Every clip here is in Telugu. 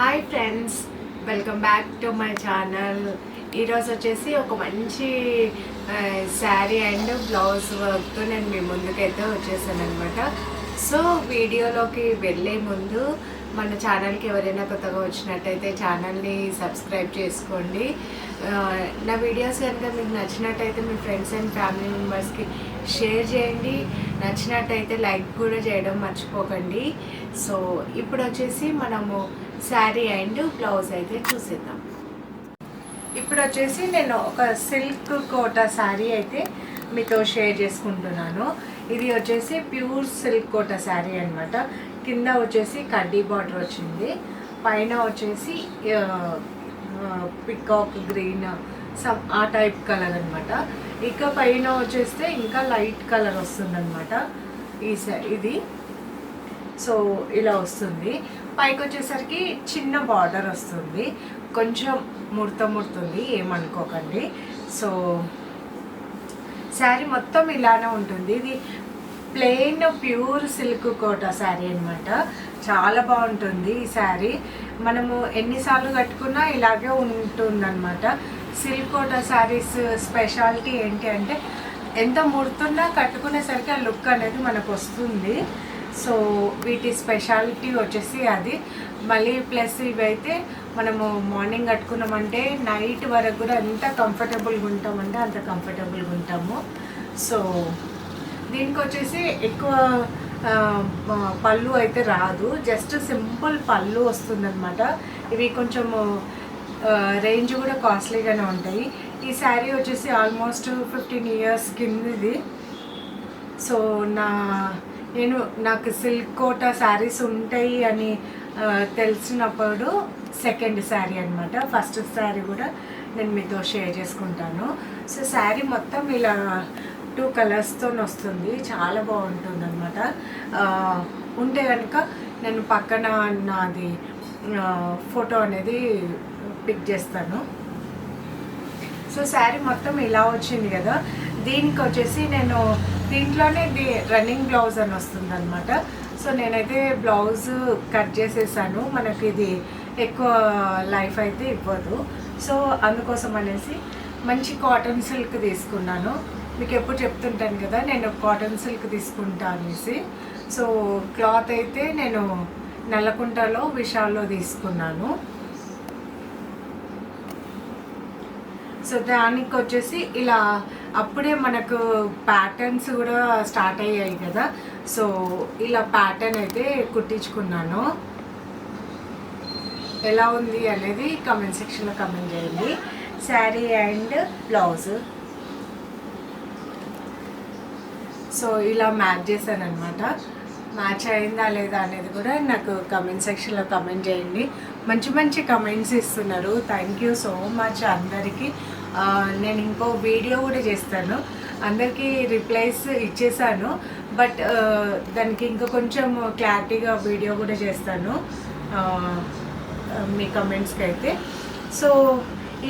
Hi friends welcome back to my channel ఈరోజు వచ్చేసి ఒక మంచి శారీ అండ్ బ్లౌజ్ వర్క్తో నేను మీ ముందుకైతే వచ్చేసాను అనమాట సో వీడియోలోకి వెళ్ళే ముందు మన ఛానల్కి ఎవరైనా కొత్తగా వచ్చినట్టయితే ఛానల్ని సబ్స్క్రైబ్ చేసుకోండి. నా వీడియోస్ కనుక మీకు నచ్చినట్టయితే మీ ఫ్రెండ్స్ అండ్ ఫ్యామిలీ మెంబర్స్కి షేర్ చేయండి. నచ్చినట్టయితే లైక్ కూడా చేయడం మర్చిపోకండి. సో ఇప్పుడు వచ్చేసి మనము శారీ అండ్ బ్లౌజ్ అయితే చూసేద్దాం. ఇప్పుడు వచ్చేసి నేను ఒక సిల్క్ కోటా శారీ అయితే మీతో షేర్ చేసుకుంటున్నాను. ఇది వచ్చేసి ప్యూర్ సిల్క్ కోటా శారీ అన్నమాట. కింద వచ్చేసి కడ్డీ బార్డర్ వచ్చింది. పైన వచ్చేసి peacock green some uh type colour అనమాట ఇక పైన వచ్చేస్తే ఇంకా లైట్ కలర్ వస్తుందన్నమాట. ఈ ఇది. సో ఇలా వస్తుంది. పైకి వచ్చేసరికి చిన్న బార్డర్ వస్తుంది. కొంచెం ముడత ముడుతుంది ఏమనుకోకండి. సో శారీ మొత్తం ఇలానే ఉంటుంది. ఇది plain pure silk Kota sari అనమాట చాలా బాగుంటుంది ఈ శారీ. మనము ఎన్నిసార్లు కట్టుకున్నా ఇలాగే ఉంటుందన్నమాట. సిల్క్ కోట శారీస్ స్పెషాలిటీ ఏంటి అంటే ఎంత ముడుతున్నా కట్టుకునేసరికి ఆ లుక్ అనేది మనకు వస్తుంది. సో వీటి స్పెషాలిటీ వచ్చేసి అది. మళ్ళీ ప్లస్ ఇవైతే మనము మార్నింగ్ కట్టుకున్నామంటే నైట్ వరకు కూడా ఎంత కంఫర్టబుల్గా ఉంటామంటే అంత కంఫర్టబుల్గా ఉంటాము. సో దీనికి వచ్చేసి ఎక్కువ పళ్ళు అయితే రాదు. జస్ట్ సింపుల్ పళ్ళు వస్తుందన్నమాట. ఇవి కొంచెము రేంజ్ కూడా కాస్ట్లీగానే ఉంటాయి. ఈ శారీ వచ్చేసి ఆల్మోస్ట్ ఫిఫ్టీన్ ఇయర్స్ కిందది. సో నా నేను నాకు సిల్క్ కోట శారీస్ ఉంటాయి అని తెలిసినప్పుడు సెకండ్ శారీ అనమాట ఫస్ట్ శారీ కూడా నేను మీతో షేర్ చేసుకుంటాను. సో శారీ మొత్తం ఇలా టూ కలర్స్తో వస్తుంది. చాలా బాగుంటుంది అనమాట ఉంటే కనుక నేను పక్కన నాది ఫోటో అనేది పిక్ చేస్తాను. సో శారీ మొత్తం ఇలా వచ్చింది కదా. దీనికి వచ్చేసి నేను దీంట్లోనే ది రన్నింగ్ బ్లౌజ్ అని వస్తుంది అనమాట సో నేనైతే బ్లౌజ్ కట్ చేసేసాను. మనకి ఇది ఎక్కువ లైఫ్ అయితే ఇవ్వదు. సో అందుకోసం అనేసి మంచి కాటన్ సిల్క్ తీసుకున్నాను. మీకు ఎప్పుడు చెప్తుంటాను కదా నేను కాటన్ సిల్క్ తీసుకుంటా అనేసి. సో క్లాత్ అయితే నేను నల్లకుంటలో విశాల్లో తీసుకున్నాను. సో దానికి వచ్చేసి ఇలా అప్పుడే మనకు ప్యాటర్న్స్ కూడా స్టార్ట్ అయ్యాయి కదా. సో ఇలా ప్యాటర్న్ అయితే కుట్టించుకున్నాను. ఎలా ఉంది అనేది కమెంట్ సెక్షన్లో కమెంట్ చేయండి. శారీ అండ్ బ్లౌజ్ సో ఇలా మ్యాచ్ చేశాను అనమాట మ్యాచ్ అయిందా లేదా అనేది కూడా నాకు కమెంట్ సెక్షన్లో కమెంట్ చేయండి. మంచి మంచి కమెంట్స్ ఇస్తున్నారు. థ్యాంక్ యూ సో మచ్ అందరికీ. నేను ఇంకో వీడియో కూడా చేస్తాను. అందరికీ రిప్లైస్ ఇచ్చేసాను. బట్ దానికి ఇంకా కొంచెం క్లారిటీగా వీడియో కూడా చేస్తాను. మీ కమెంట్స్కి అయితే సో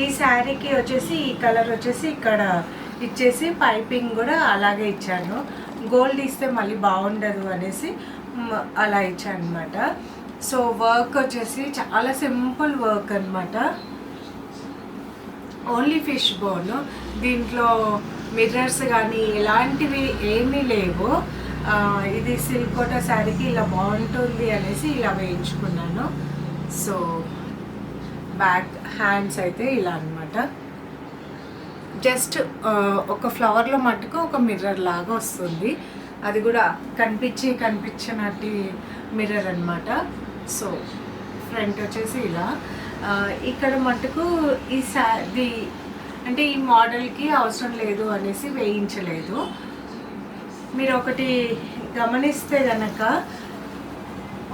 ఈ శారీకి వచ్చేసి ఈ కలర్ వచ్చేసి ఇక్కడ ఇచ్చేసి పైపింగ్ కూడా అలాగే ఇచ్చాను. గోల్డ్ ఇస్తే మళ్ళీ బాగుండదు అనేసి అలా ఇచ్చాను అనమాట సో వర్క్ వచ్చేసి చాలా సింపుల్ వర్క్ అనమాట ఓన్లీ ఫిష్ బోన్ దీంట్లో మిర్రర్స్ కానీ ఎలాంటివి ఏమీ లేవు. ఇది సిల్కోట శారీకి ఇలా బాగుంటుంది అనేసి ఇలా వేయించుకున్నాను. సో బ్యాక్ హ్యాండ్స్ అయితే ఇలా అన్నమాట. జస్ట్ ఒక ఫ్లవర్లో మట్టుకు ఒక మిర్రర్ లాగా వస్తుంది. అది కూడా కనిపించి కనిపించినట్టు మిర్రర్ అన్నమాట. సో ఫ్రంట్ వచ్చేసి ఇలా. ఇక్కడ మట్టుకు ఈ శారీ అంటే ఈ మోడల్కి అవసరం లేదు అనేసి వేయించలేదు. మీరు ఒకటి గమనిస్తే గనక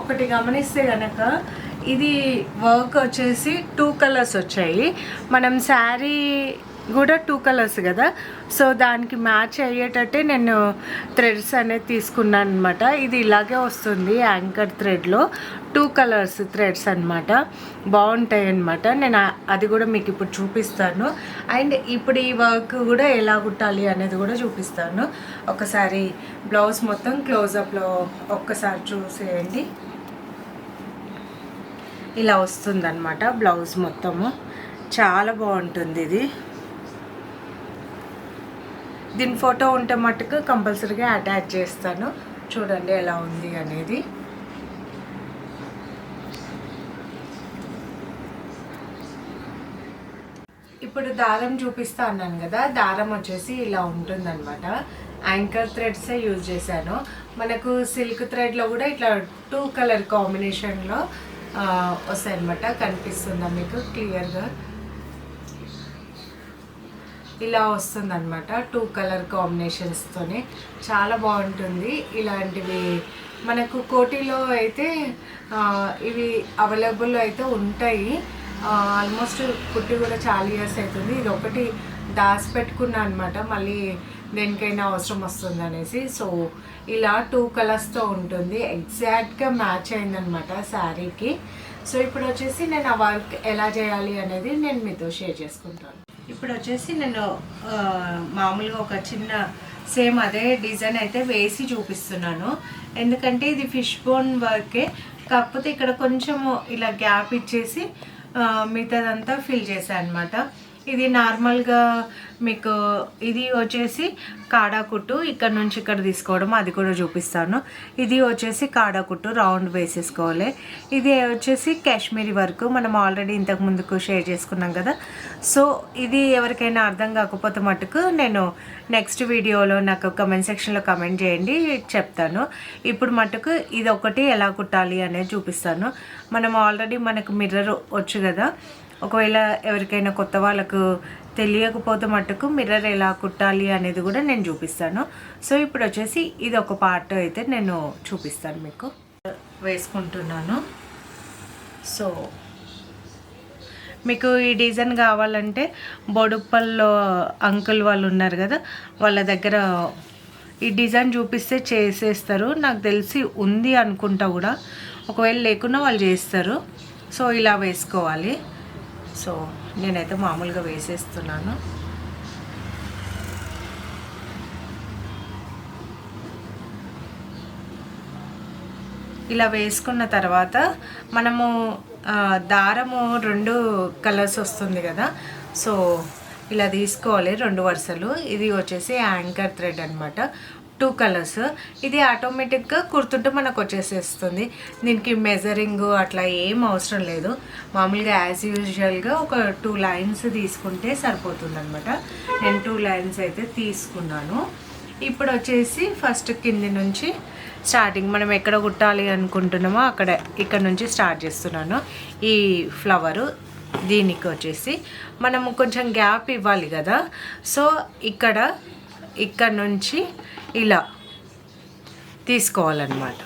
ఒకటి గమనిస్తే గనక ఇది వర్క్ వచ్చేసి టూ కలర్స్ వచ్చాయి. మనం శారీ కూడా టూ కలర్స్ కదా. సో దానికి మ్యాచ్ అయ్యేటట్టే నేను థ్రెడ్స్ అనేది తీసుకున్నాను అనమాట ఇది ఇలాగే వస్తుంది యాంకర్ థ్రెడ్లో టూ కలర్స్ థ్రెడ్స్ అనమాట బాగుంటాయి అనమాట నేను అది కూడా మీకు ఇప్పుడు చూపిస్తాను. అండ్ ఇప్పుడు ఈ వర్క్ కూడా ఎలా కుట్టాలి అనేది కూడా చూపిస్తాను. ఒకసారి బ్లౌజ్ మొత్తం క్లోజప్లో ఒక్కసారి చూసేయండి. ఇలా వస్తుందన్నమాట బ్లౌజ్ మొత్తము. చాలా బాగుంటుంది ఇది. దీని ఫోటో ఉంటే మట్టుకు కంపల్సరీగా అటాచ్ చేస్తాను. చూడండి ఎలా ఉంది అనేది. ఇప్పుడు దారం చూపిస్తా అన్నాను కదా దారం వచ్చేసి ఇలా ఉంటుందన్నమాట. యాంకర్ థ్రెడ్సే యూజ్ చేశాను. మనకు సిల్క్ థ్రెడ్లో కూడా ఇట్లా టూ కలర్ కాంబినేషన్లో వస్తాయన్నమాట. కనిపిస్తుందా మీకు? క్లియర్గా ఇలా వస్తుంది అనమాట టూ కలర్ కాంబినేషన్స్తోనే చాలా బాగుంటుంది. ఇలాంటివి మనకు కోటిలో అయితే ఇవి అవైలబుల్ అయితే ఉంటాయి. ఆల్మోస్ట్ కుట్టి కూడా చాలా ఇయర్స్ అవుతుంది ఇది ఒకటి దాచి పెట్టుకున్నా అనమాట మళ్ళీ దేనికైనా అవసరం వస్తుంది అనేసి సో ఇలా టూ కలర్స్తో ఉంటుంది. ఎగ్జాక్ట్గా మ్యాచ్ అయిందనమాట శారీకి. సో ఇప్పుడు వచ్చేసి నేను ఆ వర్క్ ఎలా చేయాలి అనేది నేను మీతో షేర్ చేసుకుంటాను. ఇప్పుడు వచ్చేసి నేను మామూలుగా ఒక చిన్న సేమ్ అదే డిజైన్ అయితే వేసి చూపిస్తున్నాను. ఎందుకంటే ఇది ఫిష్ బోన్ వర్కే. కాకపోతే ఇక్కడ కొంచెము ఇలా గ్యాప్ ఇచ్చేసి మిగతాదంతా ఫిల్ చేశాను అనమాట ఇది నార్మల్గా మీకు ఇది వచ్చేసి కాడా కుట్టు ఇక్కడ నుంచి ఇక్కడ తీసుకోవడం అది కూడా చూపిస్తాను. ఇది వచ్చేసి కాడా కుట్టు రౌండ్ వేసేసుకోవాలి. ఇది వచ్చేసి కాశ్మీరీ వర్క్ మనం ఆల్రెడీ ఇంతకు ముందుకు షేర్ చేసుకున్నాం కదా. సో ఇది ఎవరికైనా అర్థం కాకపోతే మటుకు నేను నెక్స్ట్ వీడియోలో నాకు కమెంట్ సెక్షన్లో కమెంట్ చేయండి చెప్తాను. ఇప్పుడు మటుకు ఇది ఒకటి ఎలా కుట్టాలి అనేది చూపిస్తాను. మనం ఆల్రెడీ మనకు మిర్రర్ వచ్చు కదా. ఒకవేళ ఎవరికైనా కొత్త వాళ్ళకు తెలియకపోతే మటుకు మిర్రర్ ఎలా కుట్టాలి అనేది కూడా నేను చూపిస్తాను. సో ఇప్పుడు వచ్చేసి ఇది ఒక పార్ట్ అయితే నేను చూపిస్తాను మీకు. వేసుకుంటున్నాను. సో మీకు ఈ డిజైన్ కావాలంటే బొడుప్పల్లో అంకుల్ వాళ్ళు ఉన్నారు కదా వాళ్ళ దగ్గర ఈ డిజైన్ చూపిస్తే చేసేస్తారు. నాకు తెలిసి ఉంది అనుకుంటా కూడా. ఒకవేళ లేకుండా వాళ్ళు చేస్తారు. సో ఇలా వేసుకోవాలి. సో నేనైతే మామూలుగా వేసేస్తున్నాను. ఇలా వేసుకున్న తర్వాత మనము దారము రెండు కలర్స్ వస్తుంది కదా. సో ఇలా తీసుకోవాలి రెండు వరుసలు. ఇది వచ్చేసి యాంకర్ థ్రెడ్ అనమాట టూ కలర్స్. ఇది ఆటోమేటిక్గా కుర్తుంటే మనకు వచ్చేసేస్తుంది. దీనికి మెజరింగ్ అట్లా ఏం అవసరం లేదు. మామూలుగా యాజ్ యూజువల్గా ఒక టూ లైన్స్ తీసుకుంటే సరిపోతుంది అనమాట నేను టూ లైన్స్ అయితే తీసుకున్నాను. ఇప్పుడు వచ్చేసి ఫస్ట్ కింది నుంచి స్టార్టింగ్ మనం ఎక్కడ కుట్టాలి అనుకుంటున్నామో అక్కడ ఇక్కడ నుంచి స్టార్ట్ చేస్తున్నాను. ఈ ఫ్లవరు దీనికి వచ్చేసి. మనము కొంచెం గ్యాప్ ఇవ్వాలి కదా. సో ఇక్కడ ఇక్కడ నుంచి ఇలా తీసుకోవాలన్నమాట.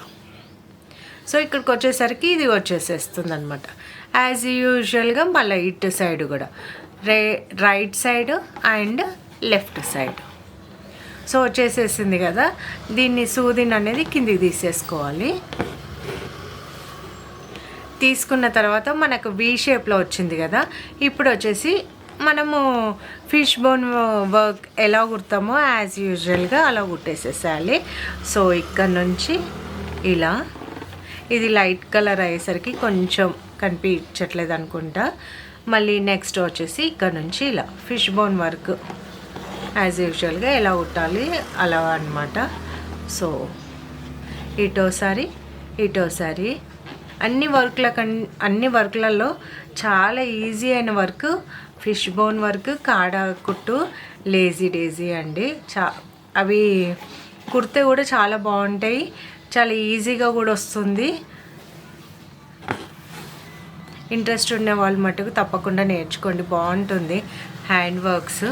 సో ఇక్కడికి వచ్చేసరికి ఇది వచ్చేసేస్తుంది అనమాట యాజ్ యూజువల్గా మళ్ళీ ఇటు సైడ్ కూడా. రే right side and left side. So వచ్చేసేసింది కదా. దీన్ని సూదిని అనేది కిందికి తీసేసుకోవాలి. తీసుకున్న తర్వాత మనకు వి షేప్లో వచ్చింది కదా. ఇప్పుడు వచ్చేసి మనము ఫిష్ బోన్ వర్క్ ఎలా కుడతామో యాజ్ యూజువల్గా అలా కుట్టేసేసేయాలి. సో ఇక్కడ నుంచి ఇలా. ఇది లైట్ కలర్ అయ్యేసరికి కొంచెం కనిపించట్లేదు అనుకుంటా. మళ్ళీ నెక్స్ట్ వచ్చేసి ఇక్కడ నుంచి ఇలా ఫిష్ బోన్ వర్క్ యాజ్ యూజువల్గా ఎలా కుట్టాలి అలా అనమాట సో ఇటోసారి ఇటోసారి అన్ని వర్క్ల కన్ అన్ని వర్క్లలో చాలా ఈజీ అయిన వర్క్ ఫిష్ బోన్ వర్క్ కాడ కుట్టు లేజీ డేజీ అండి. చా అవి కుర్తే కూడా చాలా బాగుంటాయి. చాలా ఈజీగా కూడా వస్తుంది. ఇంట్రెస్ట్ ఉన్న వాళ్ళు మటుకు తప్పకుండా నేర్చుకోండి. బాగుంటుంది. Hand works.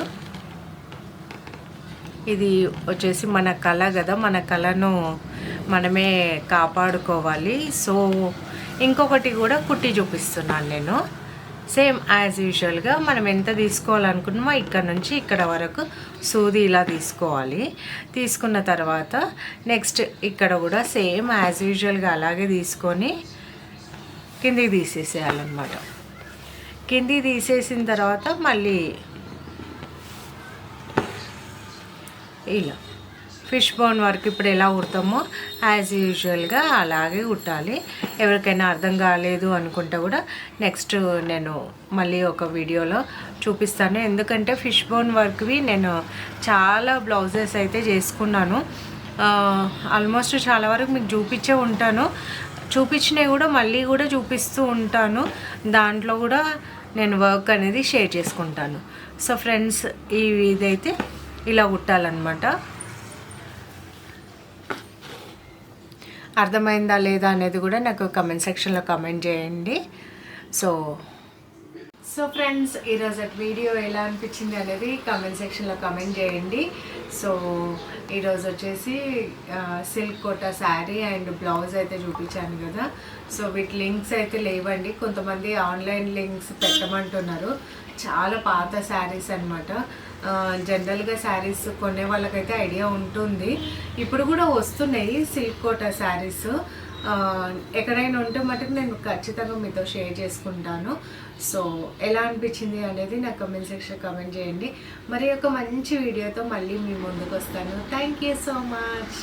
ఇది వచ్చేసి మన కళ కదా. మన కళను మనమే కాపాడుకోవాలి. సో ఇంకొకటి కూడా కుట్టి చూపిస్తున్నాను నేను. సేమ్ యాజ్ యూజువల్గా మనం ఎంత తీసుకోవాలనుకున్నామో ఇక్కడ నుంచి ఇక్కడ వరకు సూది ఇలా తీసుకోవాలి. తీసుకున్న తర్వాత నెక్స్ట్ ఇక్కడ కూడా సేమ్ యాజ్ యూజువల్గా అలాగే తీసుకొని కిందికి తీసేసేయాలన్నమాట. కిందికి తీసేసిన తర్వాత మళ్ళీ ఇలా. ఫిష్ బోన్ వర్క్ ఇప్పుడు ఎలా కుడతామో యాజ్ యూజువల్గా అలాగే కుట్టాలి ఎవరికైనా అర్థం కాలేదు అనుకుంటే కూడా నెక్స్ట్ నేను మళ్ళీ ఒక వీడియోలో చూపిస్తాను. ఎందుకంటే ఫిష్ బోన్ వర్క్వి నేను చాలా బ్లౌజెస్ అయితే చేసుకున్నాను. ఆల్మోస్ట్ చాలా వరకు మీకు చూపించే ఉంటాను. చూపించినవి కూడా మళ్ళీ కూడా చూపిస్తూ ఉంటాను. దాంట్లో కూడా నేను వర్క్ అనేది షేర్ చేసుకుంటాను. సో ఫ్రెండ్స్ ఈ ఇదైతే ఇలా కుట్టాలన్నమాట అర్థమైందా లేదా అనేది కూడా నాకు కమెంట్ సెక్షన్లో కమెంట్ చేయండి. సో సో ఫ్రెండ్స్ ఈరోజు వీడియో ఎలా అనిపించింది అనేది కమెంట్ సెక్షన్లో కమెంట్ చేయండి. సో ఈరోజు వచ్చేసి silk Kota sari and blouse అయితే చూపించాను కదా. సో వీటి లింక్స్ అయితే లేవండి. కొంతమంది ఆన్లైన్ లింక్స్ పెట్టమంటున్నారు. చాలా పాత శారీస్ అనమాట జనరల్గా శారీస్ కొనే వాళ్ళకైతే ఐడియా ఉంటుంది. ఇప్పుడు కూడా వస్తున్నాయి సిల్క్ కోటా శారీస్ ఎక్కడైనా ఉంటే మటుకు నేను ఖచ్చితంగా మీతో షేర్ చేసుకుంటాను. సో ఎలా అనిపించింది అనేది నాకు కమెంట్ సెక్షన్ కమెంట్ చేయండి. మరి ఒక మంచి వీడియోతో మళ్ళీ మీ ముందుకు వస్తాను. Thank you so much